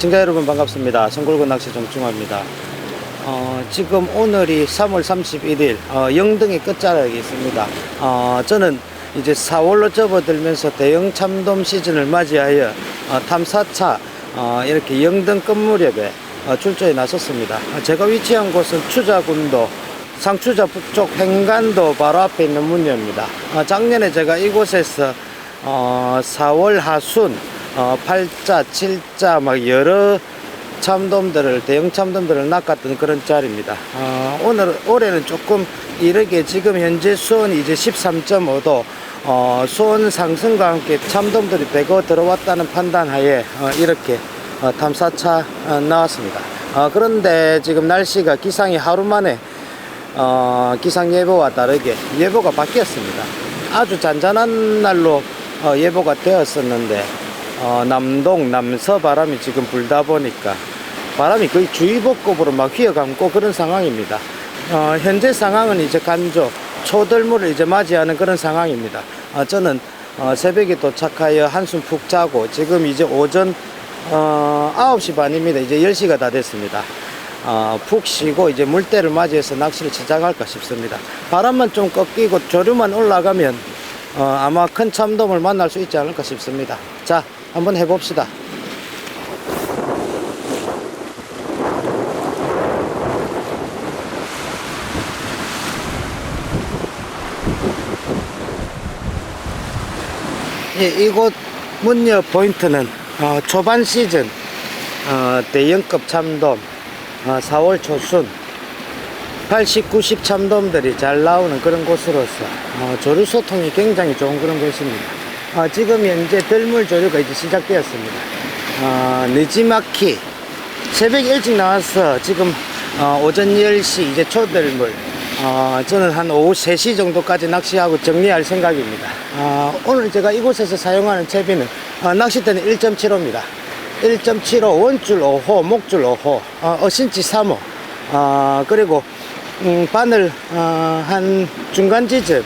시청자 여러분 반갑습니다. 성골군 낚시 정중화입니다. 어, 지금 오늘이 3월 31일 어, 영등의 끝자락에 있습니다. 어, 저는 이제 4월로 접어들면서 대형 참돔 시즌을 맞이하여 어, 탐사차 어, 이렇게 영등 끝무렵에 어, 출조에 나섰습니다. 어, 제가 위치한 곳은 추자군도 상추자 북쪽 횡간도 바로 앞에 있는 문녀입니다. 어, 작년에 제가 이곳에서 어, 4월 하순 어, 8자, 7자 막 여러 참돔들을 대형 참돔들을 낚았던 그런 자리입니다. 어, 오늘 올해는 조금 이르게 지금 현재 수온이 이제 13.5도 어, 수온 상승과 함께 참돔들이 대거 들어왔다는 판단하에 어, 이렇게 어, 탐사차 어, 나왔습니다. 어, 그런데 지금 날씨가 기상이 하루 만에 어, 기상 예보와 다르게 예보가 바뀌었습니다. 아주 잔잔한 날로 어, 예보가 되었었는데 어, 남동 남서 바람이 지금 불다 보니까 바람이 거의 주의보급으로 막 휘어감고 그런 상황입니다. 어, 현재 상황은 이제 간조 초들물을 이제 맞이하는 그런 상황입니다. 어, 저는 어, 새벽에 도착하여 한숨 푹 자고 지금 이제 오전 어, 9시 반입니다. 이제 10시가 다 됐습니다. 어, 푹 쉬고 이제 물때를 맞이해서 낚시를 시작할까 싶습니다. 바람만 좀 꺾이고 조류만 올라가면 어, 아마 큰 참돔을 만날 수 있지 않을까 싶습니다. 자, 한번 해봅시다. 예, 이곳 문녀 포인트는 어, 초반 시즌 어, 대형급 참돔 어, 4월 초순 80, 90 참돔들이 잘 나오는 그런 곳으로서 어, 조류 소통이 굉장히 좋은 그런 곳입니다. 어, 지금 현재 들물 조류가 이제 시작되었습니다. 어, 늦지막히 새벽 일찍 나와서 지금 어, 오전 10시 이제 초들물 어, 저는 한 오후 3시 정도까지 낚시하고 정리할 생각입니다. 어, 오늘 제가 이곳에서 사용하는 채비는 어, 낚싯대는 1.75입니다. 1.75 원줄 5호, 목줄 5호, 어, 어신치 3호, 어, 그리고 음, 바늘 어, 한 중간 지점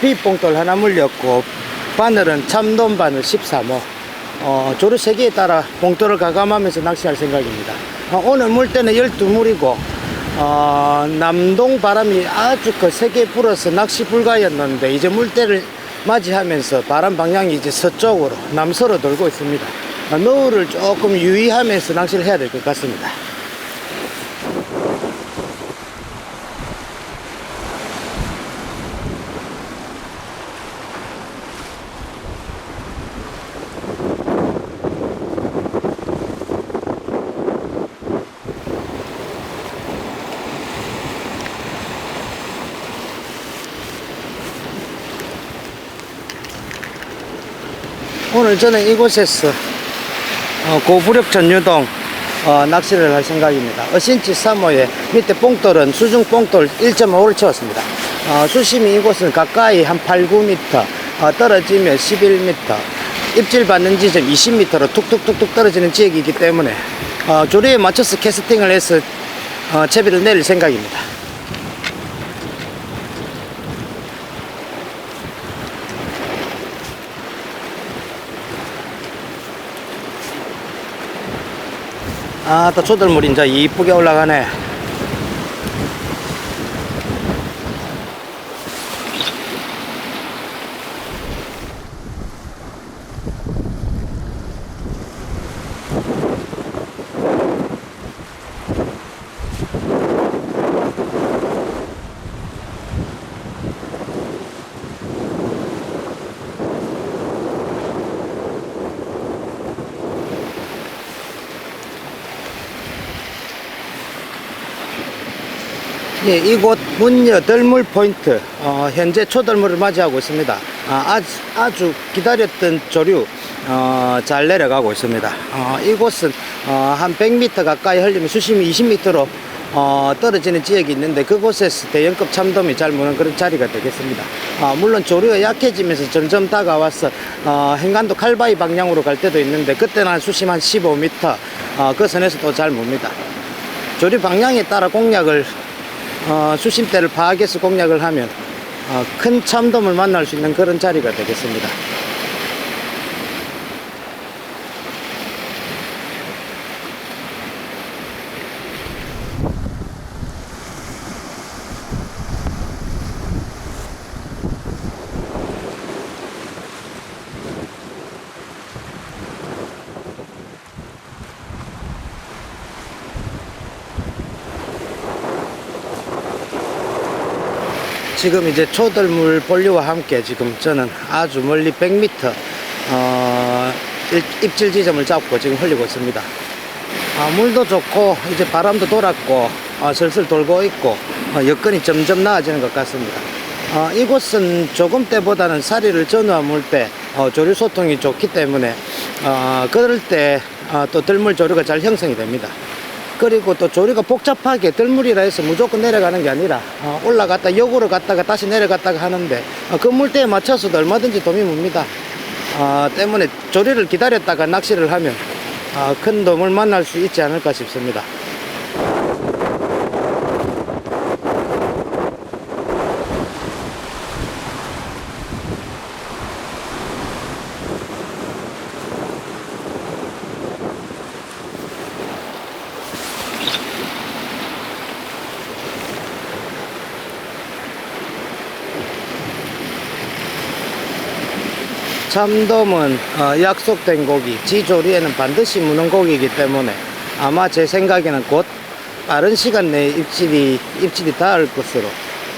비봉돌 하나 물렸고 바늘은 참돔 바늘 13호 어, 조류 세개에 따라 봉돌을 가감하면서 낚시할 생각입니다. 어, 오늘 물때는 12물이고 어, 남동 바람이 아주 그 세게 불어서 낚시 불가였는데 이제 물때를 맞이하면서 바람 방향이 이제 서쪽으로 남서로 돌고 있습니다. 어, 노을을 조금 유의하면서 낚시를 해야 될 것 같습니다. 오늘 저는 이곳에서 어, 고부력 전유동 어, 낚시를 할 생각입니다. 어신치 3호에 밑에 뽕돌은 수중 뽕돌 1.5를 채웠습니다. 어, 수심이 이곳은 가까이 한 8, 9m, 어, 떨어지면 11m, 입질 받는 지점 20m로 툭툭툭툭 떨어지는 지역이기 때문에 어, 조류에 맞춰서 캐스팅을 해서 어, 채비를 내릴 생각입니다. 아, 또 초들물이 이제 이쁘게 올라가네. 예, 이곳 문여 덜물 포인트 어, 현재 초덜물을 맞이하고 있습니다. 아, 아주 기다렸던 조류 어, 잘 내려가고 있습니다. 어, 이곳은 어, 한 100m 가까이 흘리면 수심이 20m로 어, 떨어지는 지역이 있는데 그곳에서 대형급 참돔이 잘 무는 그런 자리가 되겠습니다. 어, 물론 조류가 약해지면서 점점 다가와서 어, 행간도 칼바위 방향으로 갈 때도 있는데 그때는 한 수심 한 15m 어, 그 선에서 또 잘 뭅니다. 조류 방향에 따라 공략을 어, 수심대를 파악해서 공략을 하면 어, 큰 참돔을 만날 수 있는 그런 자리가 되겠습니다. 지금 이제 초들물 본류와 함께 지금 저는 아주 멀리 100m 어, 일- 입질 지점을 잡고 지금 흘리고 있습니다. 아, 물도 좋고 이제 바람도 돌았고 어, 슬슬 돌고 있고 어, 여건이 점점 나아지는 것 같습니다. 어, 이곳은 조금 때보다는 사리를 전후한 물때 어, 조류 소통이 좋기 때문에 어, 그럴 때 어, 또 들물 조류가 잘 형성이 됩니다. 그리고 또 조류가 복잡하게 들물이라 해서 무조건 내려가는 게 아니라 어, 올라갔다 역으로 갔다가 다시 내려갔다가 하는데 어, 그 물때에 맞춰서도 얼마든지 도움이 뭅니다. 어, 때문에 조류를 기다렸다가 낚시를 하면 어, 큰 도움을 만날 수 있지 않을까 싶습니다. 참돔은 어, 약속된 고기, 지조리에는 반드시 무는 고기이기 때문에 아마 제 생각에는 곧 빠른 시간 내에 입질이, 입질이 닿을 것으로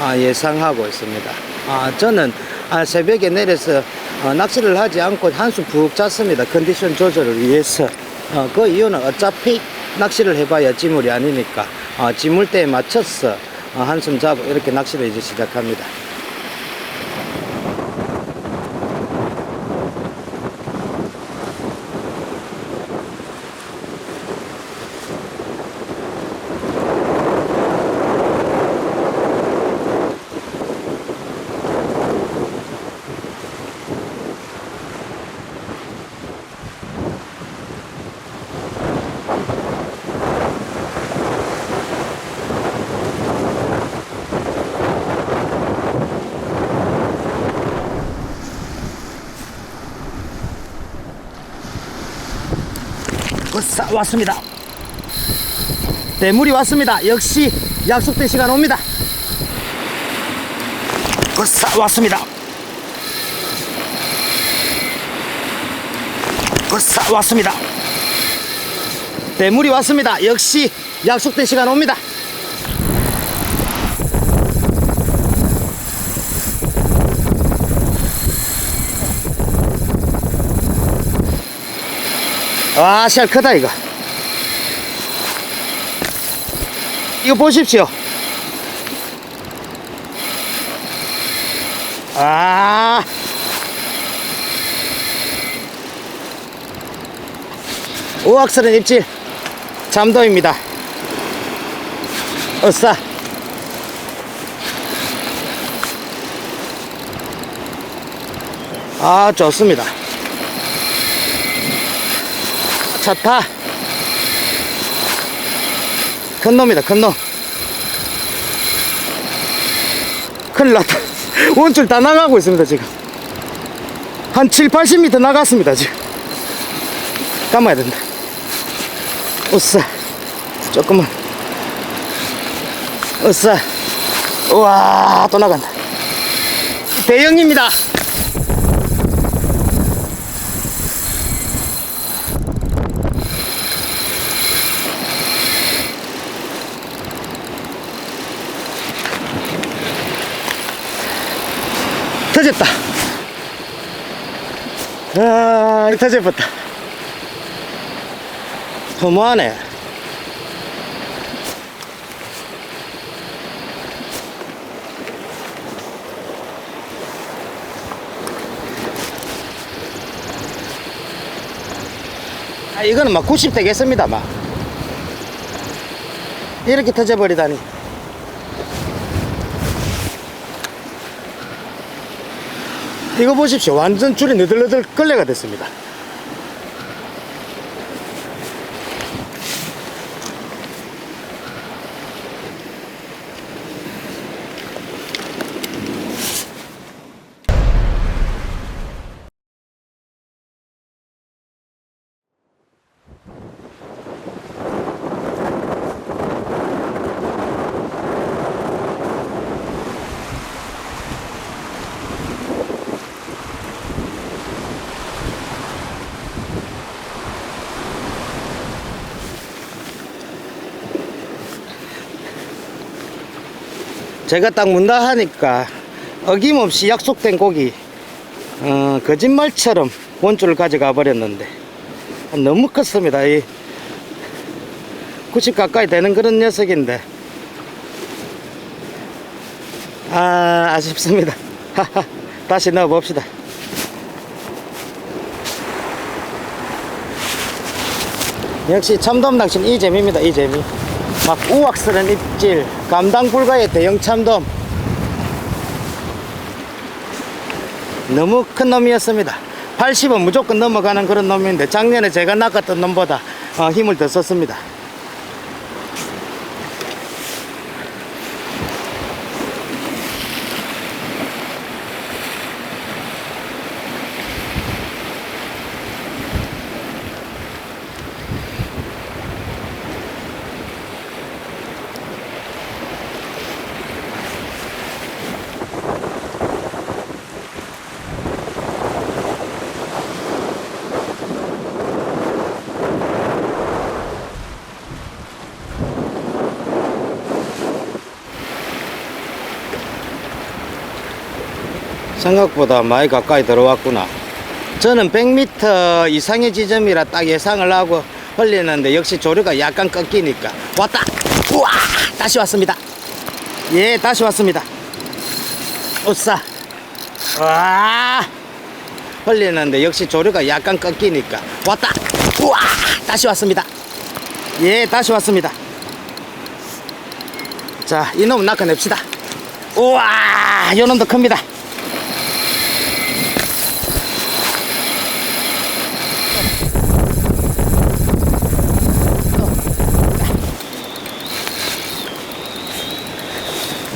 아, 예상하고 있습니다. 아, 저는 아, 새벽에 내려서 어, 낚시를 하지 않고 한숨 푹 잤습니다. 컨디션 조절을 위해서. 어, 그 이유는 어차피 낚시를 해봐야 지물이 아니니까 어, 지물대에 맞춰서 어, 한숨 자고 이렇게 낚시를 이제 시작합니다. 으쌰, 왔습니다. 대물이 왔습니다. 역시 약속된 시간 옵니다. 으쌰, 왔습니다. 으쌰, 왔습니다. 대물이 왔습니다. 역시 약속된 시간 옵니다. 와, 살 크다, 이거. 이거 보십시오. 아. 우악스런 입질. 잠도입니다. 어싸. 아, 좋습니다. 좋다. 큰 놈이다, 큰 놈. 큰일 났다. 원줄 다 나가고 있습니다, 지금. 한 7, 80m 나갔습니다, 지금. 감아야 된다. 으쌰. 조금만. 으쌰. 우와, 또 나간다. 대형입니다. 터졌다. 아, 터져버렸다. 너무하네. 아, 이거는 막 90 되겠습니다, 막. 이렇게 터져버리다니. 이거 보십시오. 완전 줄이 너덜너덜 걸레가 됐습니다. 제가 딱 문다 하니까 어김없이 약속된 고기 어, 거짓말처럼 원줄을 가져가 버렸는데 너무 컸습니다. 이 90 가까이 되는 그런 녀석인데 아 아쉽습니다. 다시 넣어 봅시다. 역시 참돔 낚시는 이 재미입니다. 이 재미. 막 우악스런 입질, 감당 불가의 대형 참돔. 너무 큰 놈이었습니다. 80은 무조건 넘어가는 그런 놈인데 작년에 제가 낚았던 놈보다 어, 힘을 더 썼습니다. 생각보다 많이 가까이 들어왔구나. 저는 100m 이상의 지점이라 딱 예상을 하고 흘리는데 역시 조류가 약간 꺾이니까 왔다. 우와 다시 왔습니다. 예 다시 왔습니다. 오싸. 와 흘리는데 역시 조류가 약간 꺾이니까 왔다. 우와 다시 왔습니다. 예 다시 왔습니다. 자 이놈 낚아냅시다. 우와 요놈도 큽니다.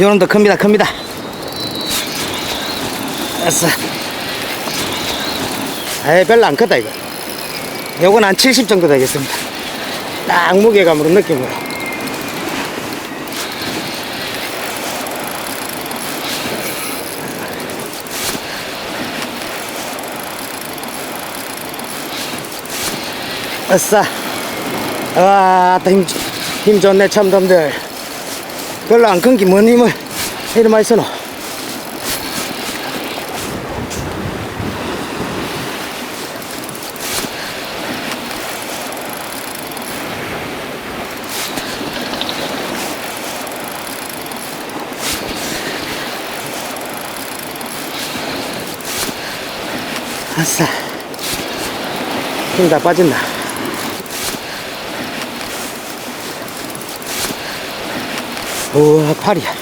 요놈도 큽니다 큽니다. 됐어. 에이 별로 안 크다 이거. 요건 한 70 정도 되겠습니다. 딱 무게감으로 느낌으로. 아싸 와, 힘, 힘 좋네, 참돔들. 별로 안큰게뭔 힘을 이리 많이 써노. 아싸. 힘 다 빠진다. 우와, 팔이야.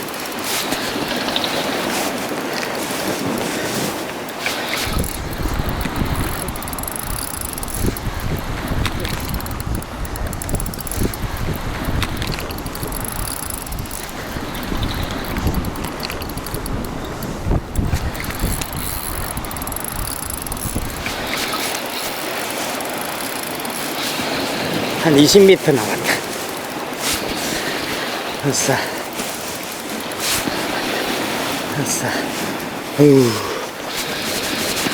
한 20m 남았다. 아싸. 아싸. 어휴.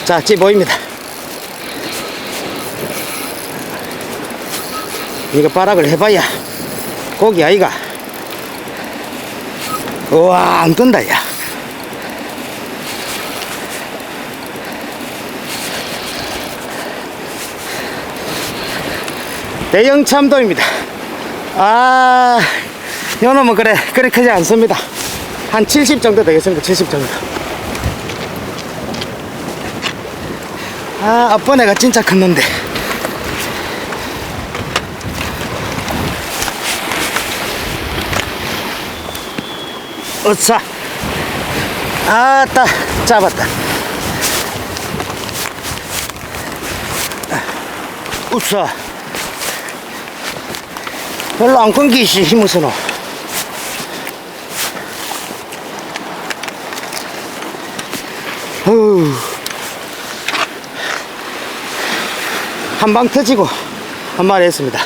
자, 찌 보입니다. 이거 바락을 해봐야 고기 아이가. 우와, 안 뜬다, 야. 대형 참돔입니다. 아, 요놈은 그래, 그래 크지 않습니다. 한 70 정도 되겠습니다. 70 정도. 아, 아빠 애가 진짜 컸는데. 어싸. 아따, 잡았다. 우싸. 별로 안 끊기시 힘을 쓰노. 한방 터지고 한 마리 했습니다.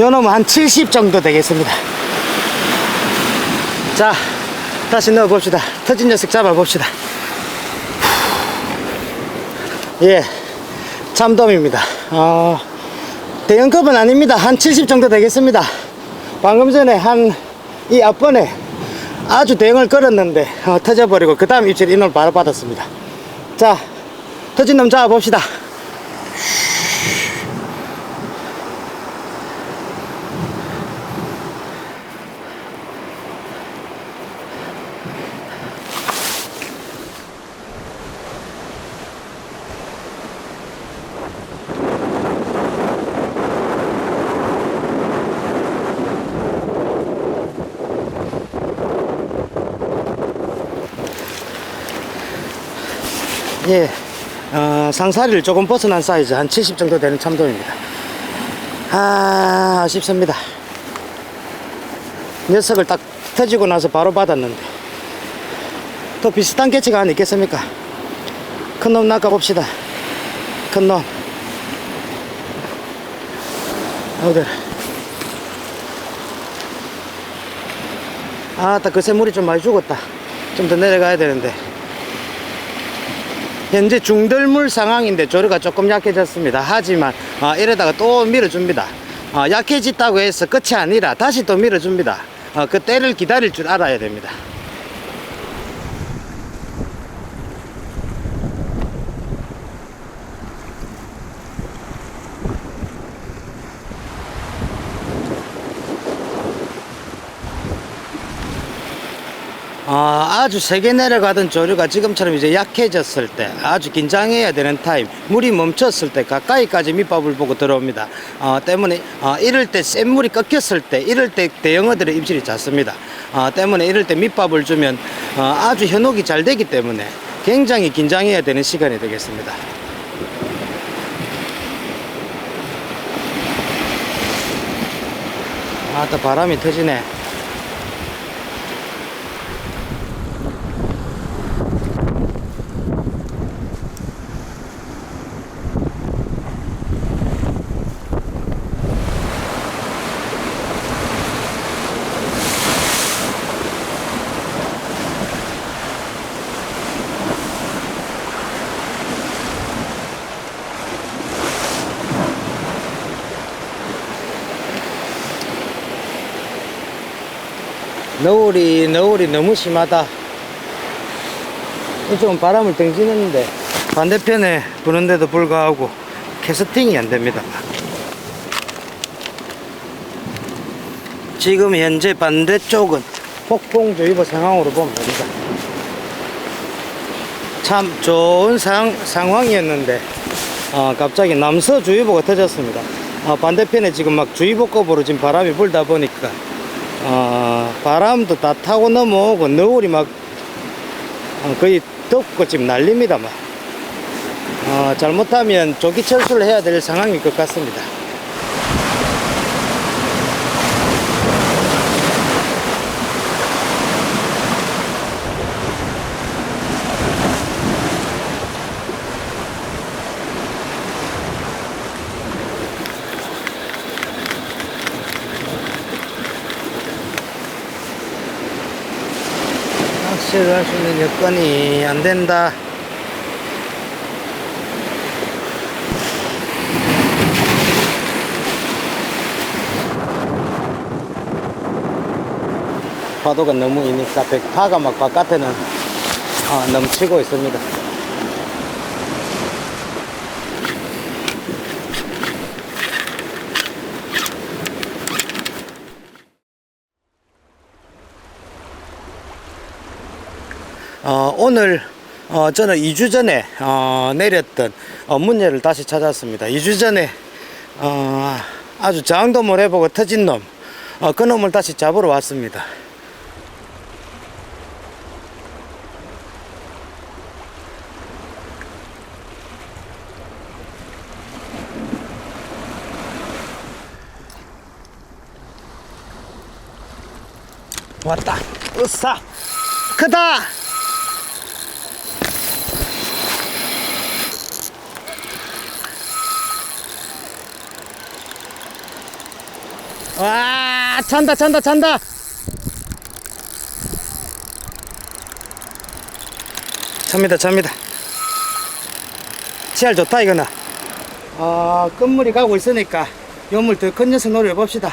요 놈은 한 70 정도 되겠습니다. 자, 다시 넣어 봅시다. 터진 녀석 잡아 봅시다. 예, 참돔입니다. 어, 대형급은 아닙니다. 한 70 정도 되겠습니다. 방금 전에 한 이 앞번에 아주 대응을 걸었는데 어, 터져버리고 그 다음 입질 인을 바로 받았습니다. 자, 터진 놈 잡아봅시다. 예, 어, 상사리를 조금 벗어난 사이즈 한 70 정도 되는 참돔입니다. 아, 아쉽습니다. 녀석을 딱 터지고 나서 바로 받았는데 또 비슷한 개체가 하나 있겠습니까? 큰 놈 낚아봅시다. 큰 놈. 어들. 아, 딱 그새 물이 좀 많이 죽었다. 좀 더 내려가야 되는데. 현재 중들물 상황인데 조류가 조금 약해졌습니다. 하지만 아, 이러다가 또 밀어줍니다. 아, 약해졌다고 해서 끝이 아니라 다시 또 밀어줍니다. 아, 그 때를 기다릴 줄 알아야 됩니다. 아, 아주 세게 내려가던 조류가 지금처럼 이제 약해졌을 때 아주 긴장해야 되는 타임 물이 멈췄을 때 가까이까지 밑밥을 보고 들어옵니다. 어, 때문에 어, 이럴 때 센 물이 꺾였을 때 이럴 때 대형어들의 입질이 잦습니다. 어, 때문에 이럴 때 밑밥을 주면 어, 아주 현혹이 잘 되기 때문에 굉장히 긴장해야 되는 시간이 되겠습니다. 아또 바람이 터지네 너울이 너울이 너무 심하다. 이쪽은 바람을 등지는데 반대편에 부는데도 불구하고 캐스팅이 안 됩니다. 지금 현재 반대쪽은 폭풍주의보 상황으로 보면 됩니다. 참 좋은 상, 상황이었는데 어, 갑자기 남서주의보가 터졌습니다. 어, 반대편에 지금 막 주의보급으로 지금 바람이 불다 보니까 어, 바람도 다 타고 넘어오고 너울이 막 어, 거의 덮고 지금 난립니다 막. 어, 잘못하면 조기 철수를 해야 될 상황일 것 같습니다. 낚시를 할 수 있는 여건이 안 된다. 파도가 너무 이니까 백파가 막 바깥에는 아, 넘치고 있습니다. 오늘 어, 저는 2주 전에 어, 내렸던 어, 문예를 다시 찾았습니다. 2주 전에 어, 아주 장dom을 해보고 터진 놈, 어, 그 놈을 다시 잡으러 왔습니다. 왔다. 으싸. 크다. 와, 찬다, 찬다, 찬다. 찹니다, 찹니다. 치알 좋다, 이거는. 아, 끝물이 가고 있으니까 요물 더 큰 녀석 노려봅시다.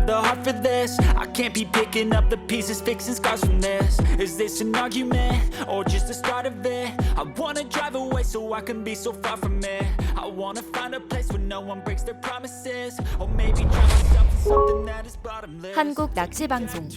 the heart for this. I can't be picking up the pieces, fixing scars from this. Is this an argument or just the start of it? I wanna drive away so I can be so far from it. I wanna find a place where no one breaks their promises. Or maybe drown myself in something that is bottomless. 한국 낚시 방송